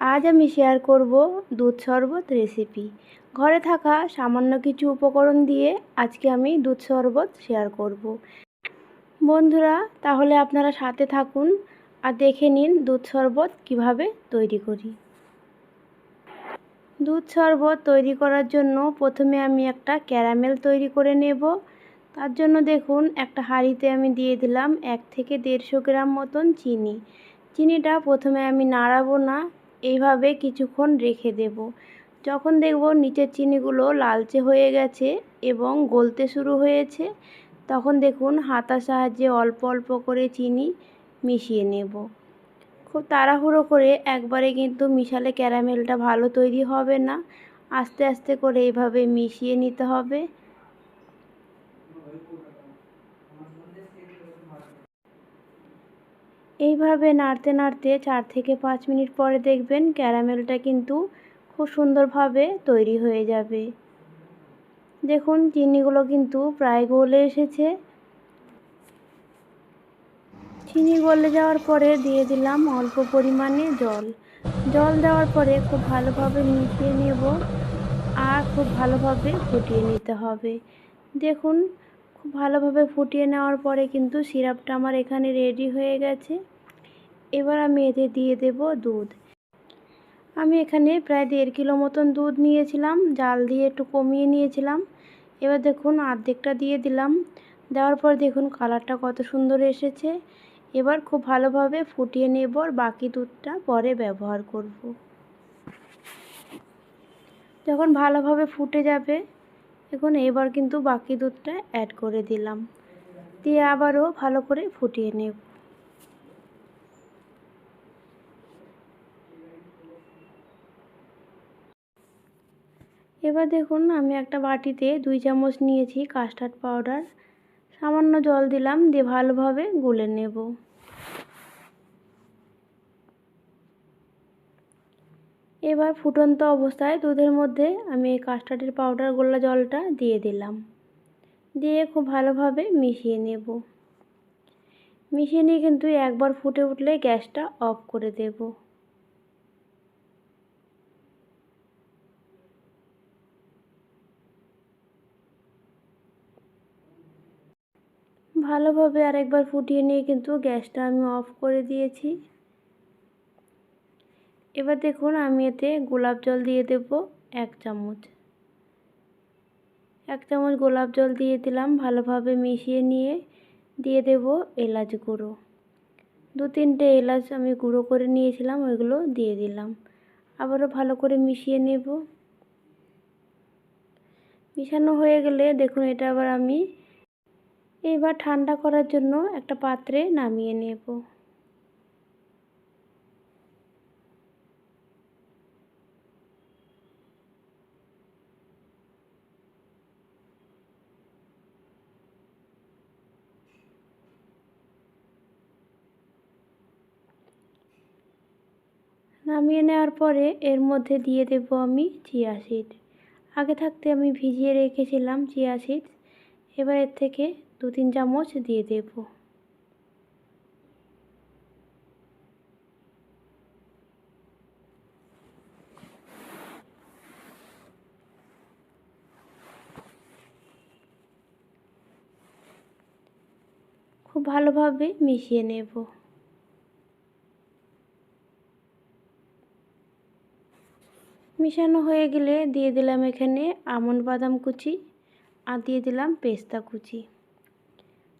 আজ আমি শেয়ার করব দুধ শরবত রেসিপি ঘরে থাকা সামান্য কিছু উপকরণ দিয়ে আজকে আমি দুধ শরবত শেয়ার করব। বন্ধুরা, তাহলে আপনারা সাথে থাকুন আর দেখে নিন দুধ শরবত কীভাবে তৈরি করি। দুধ শরবত তৈরি করার জন্য প্রথমে আমি একটা ক্যারামেল তৈরি করে নেব। তার জন্য দেখুন, একটা হাঁড়িতে আমি দিয়ে দিলাম এক থেকে দেড়শো গ্রাম মতন চিনি। চিনিটা প্রথমে আমি নাড়াবো না এইভাবে কিছুক্ষণ রেখে দেব। যখন দেখব নিচের চিনিগুলো লালচে হয়ে গেছে এবং গলতে শুরু হয়েছে, তখন দেখুন হাতার সাহায্যে অল্প অল্প করে চিনি মিশিয়ে নেব। খুব তাড়াহুড়ো করে একবারে কিন্তু মিশালে ক্যারামেলটা ভালো তৈরি হবে না। আস্তে আস্তে করে এইভাবে মিশিয়ে নিতে হবে। এইভাবে নাড়তে নাড়তে চার থেকে পাঁচ মিনিট পরে দেখবেন ক্যারামেলটা কিন্তু খুব সুন্দরভাবে তৈরি হয়ে যাবে। দেখুন, চিনিগুলো কিন্তু প্রায় গলে এসেছে। চিনি গলে যাওয়ার পরে দিয়ে দিলাম অল্প পরিমাণে জল। জল দেওয়ার পরে খুব ভালোভাবে মিশিয়ে নেব আর খুব ভালোভাবে ফুটিয়ে নিতে হবে। দেখুন খুব ভালোভাবে ফুটিয়ে নেওয়ার পরে কিন্তু সিরাপটা আমার এখানে রেডি হয়ে গেছে। এবার আমি এতে দিয়ে দেব দুধ। আমি এখানে প্রায় দেড় কিলো মতন দুধ নিয়েছিলাম, জাল দিয়ে একটু কমিয়ে নিয়েছিলাম। এবার দেখুন অর্ধেকটা দিয়ে দিলাম। দেওয়ার পর দেখুন কালারটা কত সুন্দর এসেছে। এবার খুব ভালোভাবে ফুটিয়ে নেব আর বাকি দুধটা পরে ব্যবহার করব। যখন ভালোভাবে ফুটে যাবে এখন এবার কিন্তু বাকি দুধটা অ্যাড করে দিলাম। দিয়ে আবারও ভালো করে ফুটিয়ে নেব। এবার দেখুন আমি একটা বাটিতে দুই চামচ নিয়েছি কাস্টার্ড পাউডার সামান্য জল দিলাম, দিয়ে ভালোভাবে গুলে নেব। এবার ফুটন্ত অবস্থায় দুধের মধ্যে আমি এই কাস্টার্ডের পাউডার গোলা জলটা দিয়ে দিলাম। দিয়ে খুব ভালোভাবে মিশিয়ে নেব। মিশিয়ে নিয়ে কিন্তু একবার ফুটে উঠলে গ্যাসটা অফ করে দেব। ভালোভাবে আরেকবার ফুটিয়ে নিয়ে কিন্তু গ্যাসটা আমি অফ করে দিয়েছি। এবার দেখুন আমি এতে গোলাপ জল দিয়ে দেব এক চামচ। এক চামচ গোলাপ জল দিয়ে দিলাম ভালোভাবে মিশিয়ে নিয়ে দিয়ে দেব এলাচ গুঁড়ো। দু তিনটে এলাচ আমি গুঁড়ো করে নিয়েছিলাম, ওইগুলো দিয়ে দিলাম। আবারও ভালো করে মিশিয়ে নেব। মিশানো হয়ে গেলে দেখুন এটা আবার আমি এবার ঠান্ডা করার জন্য একটা পাত্রে নামিয়ে নেব। নামিয়ে নেওয়ার পরে এর মধ্যে দিয়ে দেব আমি চিয়া সিড। আগে থাকতে আমি ভিজিয়ে রেখেছিলাম চিয়া সিড এবার এর থেকে দু তিন চামচ দিয়ে দেব। খুব ভালোভাবে মিশিয়ে নেব। মিশানো হয়ে গেলে দিয়ে দিলাম এখানে আমন্ড বাদাম কুচি আর দিয়ে দিলাম পেস্তা কুচি।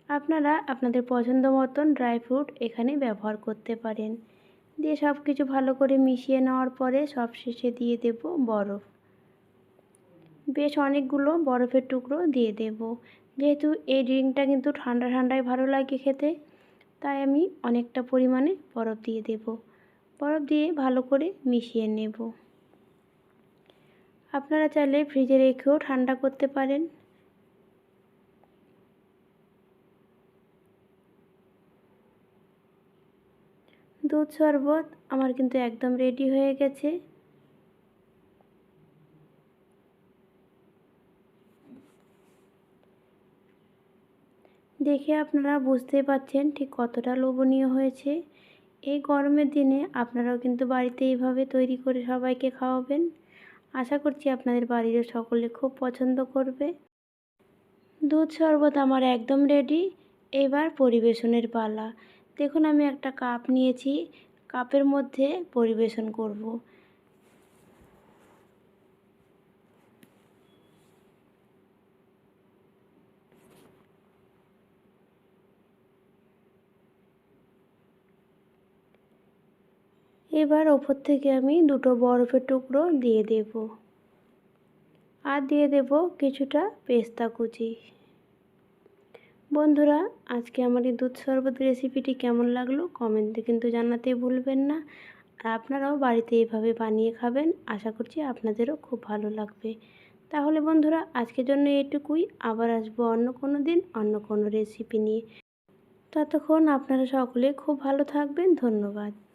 আপনারা আপনাদের পছন্দ মতন ড্রাই ফ্রুট এখানে ব্যবহার করতে পারেন। দিয়ে সব কিছু ভালো করে মিশিয়ে নেওয়ার পরে সব শেষে দিয়ে দেব বরফ। বেশ অনেকগুলো বরফের টুকরো দিয়ে দেব। যেহেতু এই ড্রিঙ্কটা কিন্তু ঠান্ডা ঠান্ডায় ভালো লাগে খেতে, তাই আমি অনেকটা পরিমাণে বরফ দিয়ে দেব। বরফ দিয়ে ভালো করে মিশিয়ে নেব। আপনারা চাইলে ফ্রিজে রেখেও ঠান্ডা করতে পারেন। দুধ শরবত আমার কিন্তু একদম রেডি হয়ে গেছে। দেখে আপনারা বুঝতেই পাচ্ছেন ঠিক কতটা লোভনীয় হয়েছে। এই গরমের দিনে আপনারাও কিন্তু বাড়িতে এইভাবে তৈরি করে সবাইকে খাওয়াবেন। আশা করছি আপনাদের বাড়িতে সকলে খুব পছন্দ করবে। দুধ শরবত আমার একদম রেডি এবার পরিবেশনের পালা। দেখুন, আমি একটা কাপ নিয়েছি। কাপের মধ্যে পরিবেশন করব। এবার ওপর থেকে আমি দুটো বরফের টুকরো দিয়ে দেব। আর দিয়ে দেব কিছুটা পেস্তা কুচি। বন্ধুরা, আজকে আমার এই দুধ শরবত রেসিপিটি কেমন লাগল কমেন্টে কিন্তু জানাতে ভুলবেন না। আর আপনারাও বাড়িতে এভাবে বানিয়ে খাবেন, আশা করছি আপনাদেরও খুব ভালো লাগবে। তাহলে বন্ধুরা, আজকের জন্য এটুকুই। আবার আসব অন্য কোনো দিন, অন্য কোনো রেসিপি নিয়ে। ততক্ষণ আপনারা সকলে খুব ভালো থাকবেন। ধন্যবাদ।